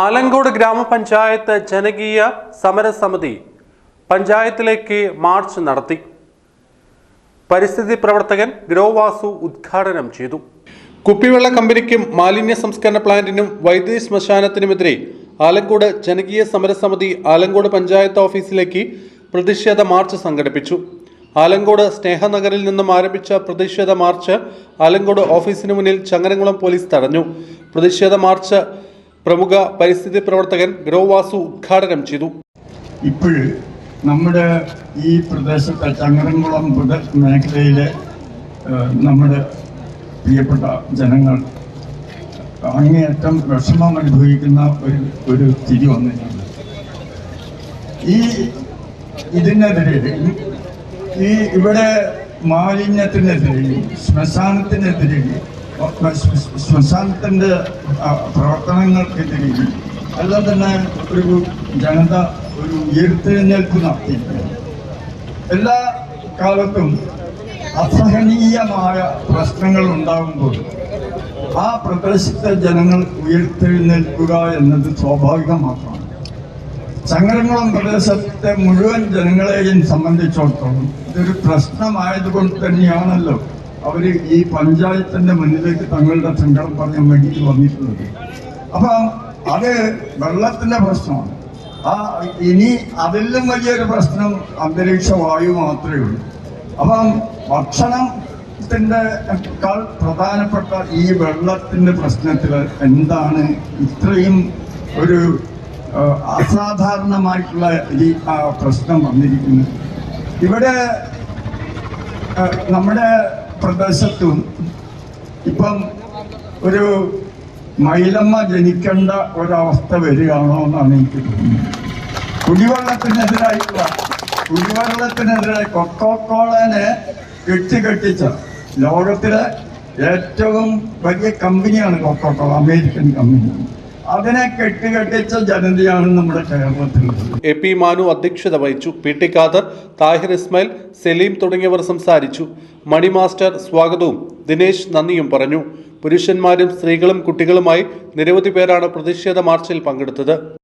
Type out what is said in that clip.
ആലങ്കോട് ഗ്രാമപഞ്ചായത്ത് ജനകീയ സമരസമിതി പഞ്ചായത്തിലേക്ക് മാർച്ച് നടത്തി. പരിസ്ഥിതി പ്രവർത്തകൻ ഗ്രോവാസു ഉദ്ഘാടനം ചെയ്തു. കുപ്പിവെള്ള കമ്പനിക്കും മാലിന്യ സംസ്കരണ പ്ലാന്റിനും വൈദ്യുതി ശ്മശാനത്തിനുമെതിരെ ആലങ്കോട് ജനകീയ സമരസമിതി ആലങ്കോട് പഞ്ചായത്ത് ഓഫീസിലേക്ക് പ്രതിഷേധ മാർച്ച് സംഘടിപ്പിച്ചു. ആലങ്കോട് സ്നേഹനഗറിൽ നിന്നും ആരംഭിച്ച പ്രതിഷേധ മാർച്ച് ആലങ്കോട് ഓഫീസിന് മുന്നിൽ ചങ്ങരംകുളം പോലീസ് തടഞ്ഞു. പ്രതിഷേധ മാർച്ച് പ്രമുഖ പരിസ്ഥിതി പ്രവർത്തകൻ ഗ്രോവാസു ഉദ്ഘാടനം ചെയ്തു. ഇപ്പോഴും നമ്മുടെ ഈ പ്രദേശത്തെ ചങ്ങരംകുളം മേഖലയിലെ നമ്മുടെ പ്രിയപ്പെട്ട ജനങ്ങൾ അങ്ങേയറ്റം വിഷമം അനുഭവിക്കുന്ന ഒരു ഒരു സ്ഥിതി വന്നിട്ടുണ്ട്. ഈ ഇതിനെതിരെ ഈ ഇവിടെ മാലിന്യത്തിനെതിരെയും ശ്മശാനത്തിനെതിരെയും ശ്മ- ശ്മശാനത്തിന്റെ പ്രവർത്തനങ്ങൾക്കെതിരെയും എല്ലാം തന്നെ ഒരു ജനത ഒരു ഉയർത്തെഴുന്നേൽപ്പ് നടത്തിയിട്ടുണ്ട് എല്ലാ കാലത്തും അസഹനീയമായ പ്രശ്നങ്ങൾ ഉണ്ടാകുമ്പോൾ ആ പ്രദേശത്തെ ജനങ്ങൾ ഉയർത്തെഴുന്നേൽക്കുക എന്നത് സ്വാഭാവികം മാത്രമാണ് ചങ്ങരംകുളം പ്രദേശത്തെ മുഴുവൻ ജനങ്ങളെയും സംബന്ധിച്ചിടത്തോളം ഇതൊരു പ്രശ്നമായതുകൊണ്ട് തന്നെയാണല്ലോ. അവർ ഈ പഞ്ചായത്തിന്റെ മുന്നിലേക്ക് തങ്ങളുടെ സങ്കടം പറയാൻ വേണ്ടിയിട്ട് വന്നിട്ടുള്ളത്. അപ്പം അത് വെള്ളത്തിന്റെ പ്രശ്നമാണ്. ആ ഇനി അതിലും വലിയൊരു പ്രശ്നം അന്തരീക്ഷ വായു മാത്രമേ ഉള്ളൂ. അപ്പം ഭക്ഷണത്തിന്റെ കാൾ പ്രധാനപ്പെട്ട ഈ വെള്ളത്തിന്റെ പ്രശ്നത്തിൽ എന്താണ് ഇത്രയും ഒരു അസാധാരണമായിട്ടുള്ള ഈ പ്രശ്നം വന്നിരിക്കുന്നത്? ഇവിടെ നമ്മുടെ പ്രദേശത്തും ഇപ്പം ഒരു മൈലമ്മ ജനിക്കേണ്ട ഒരവസ്ഥ വരികയാണോ എന്നാണ് എനിക്ക് തോന്നുന്നത്. കുടിവെള്ളത്തിനെതിരായിട്ടുള്ള കുടിവെള്ളത്തിനെതിരെ കൊക്കോക്കോളനെ കെട്ടിക്കെട്ടിച്ച ലോകത്തിലെ ഏറ്റവും വലിയ കമ്പനിയാണ് കൊക്കോക്കോള അമേരിക്കൻ കമ്പനി. അതിനെ കെട്ടുകെട്ടിച്ച ജനതയാണ് നമ്മുടെ കേരളത്തിൽ. എ പി മാനു അധ്യക്ഷത വഹിച്ചു. പി ടി ഖാദർ താഹിർ ഇസ്മായിൽ സലീം തുടങ്ങിയവർ സംസാരിച്ചു. മണി മാസ്റ്റർ സ്വാഗതവും ദിനേശ് നന്ദിയും പറഞ്ഞു. പുരുഷന്മാരും സ്ത്രീകളും കുട്ടികളുമായി നിരവധി പേരാണ് പ്രതിഷേധ മാർച്ചിൽ പങ്കെടുത്തത്.